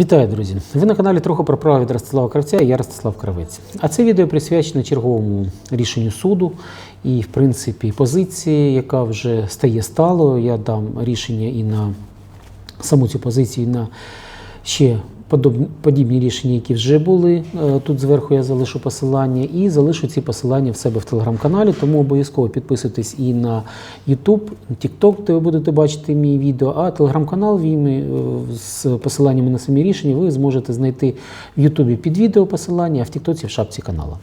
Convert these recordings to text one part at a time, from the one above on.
Вітаю, друзі! Ви на каналі трохи про право від Ростислава Кравця і я Ростислав Кравець. А це відео присвячено черговому рішенню суду і, в принципі, позиції, яка вже стає сталою. Я дам рішення і на саму цю позицію, і на ще подібні рішення, які вже були. Е, Тут зверху я залишу посилання і залишу ці посилання в себе в телеграм-каналі, тому обов'язково підписуйтесь і на YouTube, TikTok, де ви будете бачити мій відео, а телеграм-канал е, з посиланнями на самі рішення ви зможете знайти в YouTube під відео посилання, а в TikTok в шапці канала.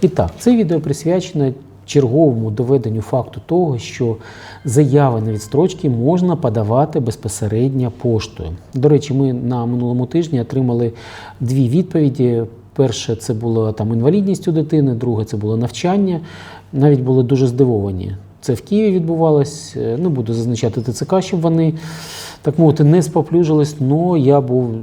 І так, це відео присвячено черговому доведенню факту того, що заяви на відстрочки можна подавати безпосередньо поштою. До речі, ми на минулому тижні отримали дві відповіді. Перше, це була там інвалідність у дитини, друге це було навчання. Навіть були дуже здивовані. Це в Києві відбувалось. Не буду зазначати ТЦК, щоб вони так мовити не споплюжились. але я був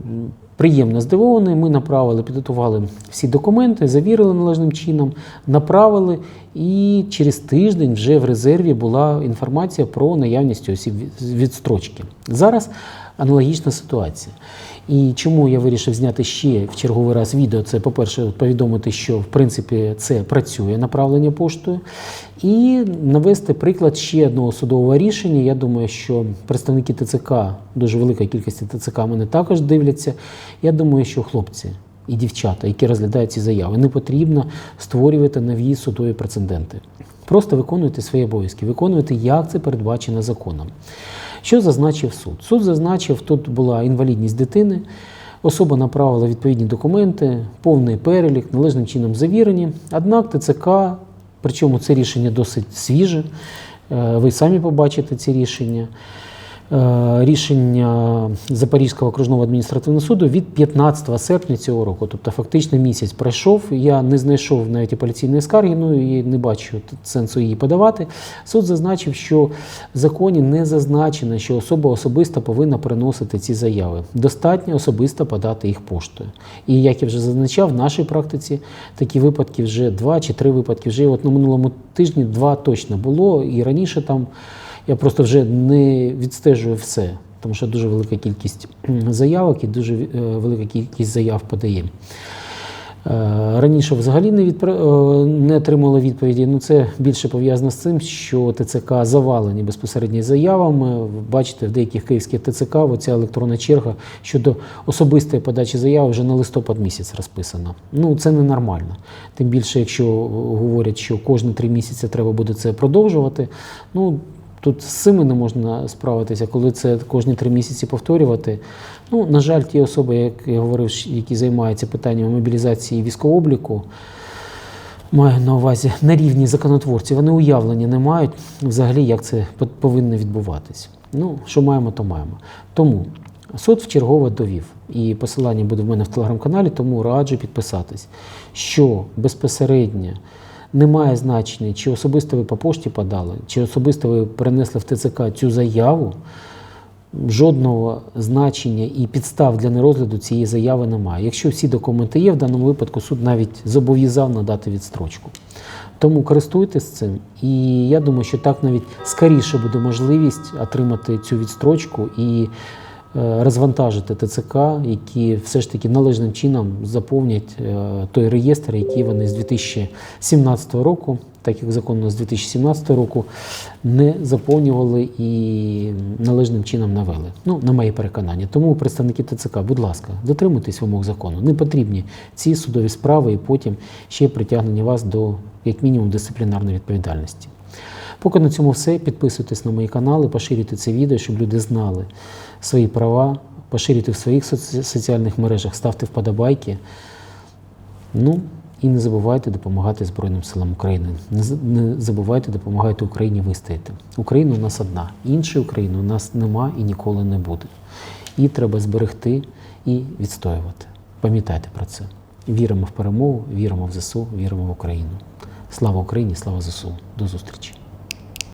приємно здивований. Ми направили, підготували всі документи, завірили належним чином, направили, і через тиждень вже в резерві була інформація про наявність осіб від- відстрочки. Зараз аналогічна ситуація. І чому я вирішив зняти ще в черговий раз відео? Це, по-перше, повідомити, що в принципі це працює направлення поштою, і навести приклад ще одного судового рішення. Я думаю, що представники ТЦК, дуже велика кількість ТЦК мене також дивляться. Я думаю, що хлопці і дівчата, які розглядають ці заяви, не потрібно створювати нові судові прецеденти. Просто виконуйте свої обов'язки, виконуйте, як це передбачено законом. Що зазначив суд? Суд зазначив, тут була інвалідність дитини, особа направила відповідні документи, повний перелік, належним чином завірені. Однак ТЦК, причому це рішення досить свіже, е, ви самі побачите ці рішення. Е, Рішення Запорізького окружного адміністративного суду від 15 серпня цього року, тобто фактично місяць пройшов. Я не знайшов навіть апеляційної скарги, ну і не бачу сенсу її подавати. Суд зазначив, що в законі не зазначено, що особа особисто повинна приносити ці заяви. Достатньо особисто подати їх поштою. І як я вже зазначав, в нашій практиці такі випадки вже два чи три випадки. Вже от на минулому тижні два точно було, і раніше там. Я просто вже не відстежую все, тому що дуже велика кількість заявок і дуже е, велика кількість заяв подаємо. Е, Раніше взагалі не, відпра- е, не отримали відповіді. Ну це більше пов'язано з цим, що ТЦК завалені безпосередньо заявами. Бачите, в деяких київських ТЦК оця електронна черга щодо особистої подачі заяви вже на листопад місяць розписана. Ну це ненормально. Тим більше, якщо говорять, що кожні три місяці треба буде це продовжувати. Ну Тут з цими не можна справитися, коли це кожні три місяці повторювати. Ну, на жаль, ті особи, як я говорив, які займаються питаннями мобілізації військового обліку, маю на увазі на рівні законотворців, вони уявлення не мають взагалі, як це повинно відбуватись. Ну, що маємо, то маємо. Тому суд вчергове довів, і посилання буде в мене в телеграм-каналі, тому раджу підписатись, що безпосередньо немає значення, чи особисто ви по пошті подали, чи особисто ви перенесли в ТЦК цю заяву. Жодного значення і підстав для нерозгляду цієї заяви немає. Якщо всі документи є, в даному випадку суд навіть зобов'язав надати відстрочку. Тому користуйтесь цим, і я думаю, що так навіть скоріше буде можливість отримати цю відстрочку і розвантажити ТЦК, які все ж таки належним чином заповнять е, той реєстр, який вони з 2017 року, так як законно з 2017 року, не заповнювали і належним чином навели. Ну, на моє переконання. Тому представники ТЦК, будь ласка, дотримуйтесь вимог закону. Не потрібні ці судові справи і потім ще притягнення вас до як мінімум дисциплінарної відповідальності. Поки на цьому все. Підписуйтесь на мої канали, поширюйте це відео, щоб люди знали свої права, поширюйте в своїх соціальних мережах, ставте вподобайки. Ну і не забувайте допомагати Збройним силам України. Не забувайте допомагати Україні вистояти. Україна у нас одна, іншої України у нас нема і ніколи не буде. Її треба зберегти і відстоювати. Пам'ятайте про це. Віримо в перемогу, віримо в ЗСУ, віримо в Україну. Слава Україні, слава ЗСУ. До зустрічі!